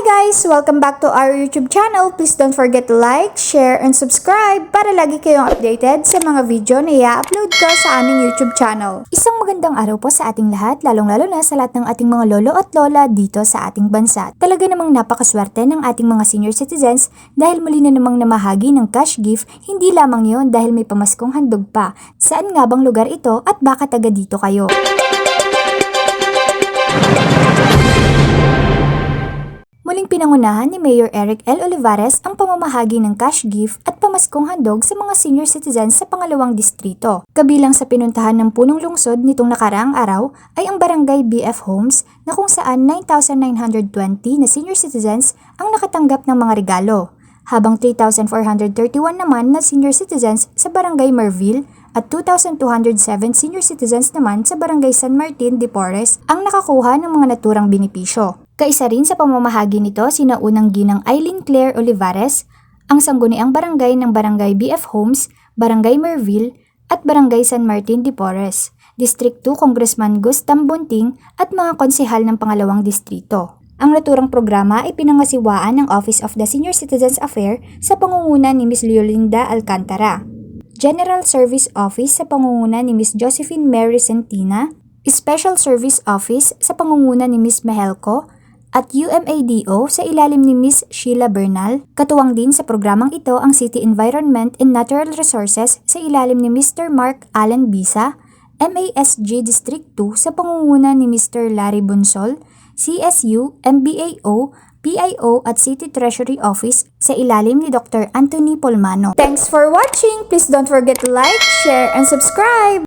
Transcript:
guys! Welcome back to our YouTube channel. Please don't forget to like, share, and subscribe para lagi kayong updated sa mga video na i-upload ko sa aming YouTube channel. Isang magandang araw po sa ating lahat, lalong-lalo na sa lahat ng ating mga lolo at lola dito sa ating bansa. Talaga namang napakaswerte ng ating mga senior citizens dahil muli na namang namahagi ng cash gift, hindi lamang yon dahil may pamaskong handog pa. Saan nga bang lugar ito at baka taga dito kayo? Pinangunahan ni Mayor Eric L. Olivares ang pamamahagi ng cash gift at pamaskong handog sa mga senior citizens sa pangalawang distrito. Kabilang sa pinuntahan ng punong lungsod nitong nakaraang araw ay ang barangay BF Homes na kung saan 9,920 na senior citizens ang nakatanggap ng mga regalo, habang 3,431 naman na senior citizens sa barangay Merville at 2,207 senior citizens naman sa barangay San Martin de Porres ang nakakuha ng mga naturang benepisyo. Kaisa rin sa pamamahagi nito sina unang ginang Eileen Claire Olivares, ang sangguniang barangay ng Barangay BF Homes, Barangay Merville, at Barangay San Martin de Porres, District 2 Congressman Gus Tambunting at mga konsehal ng pangalawang distrito. Ang naturang programa ay pinangasiwaan ng Office of the Senior Citizens Affair sa pangunguna ni Ms. Leolinda Alcantara. General Service Office sa pangunguna ni Ms. Josephine Mary Centina, Special Service Office sa pangunguna ni Ms. Mehelco, at UMADO sa ilalim ni Ms. Sheila Bernal. Katuwang din sa programang ito ang City Environment and Natural Resources sa ilalim ni Mr. Mark Allen Bisa, MASG District 2 sa pangunguna ni Mr. Larry Bunsol, CSU, MBAO, PIO at City Treasury Office sa ilalim ni Dr. Anthony Polmano. Thanks for watching! Please don't forget to like, share, and subscribe!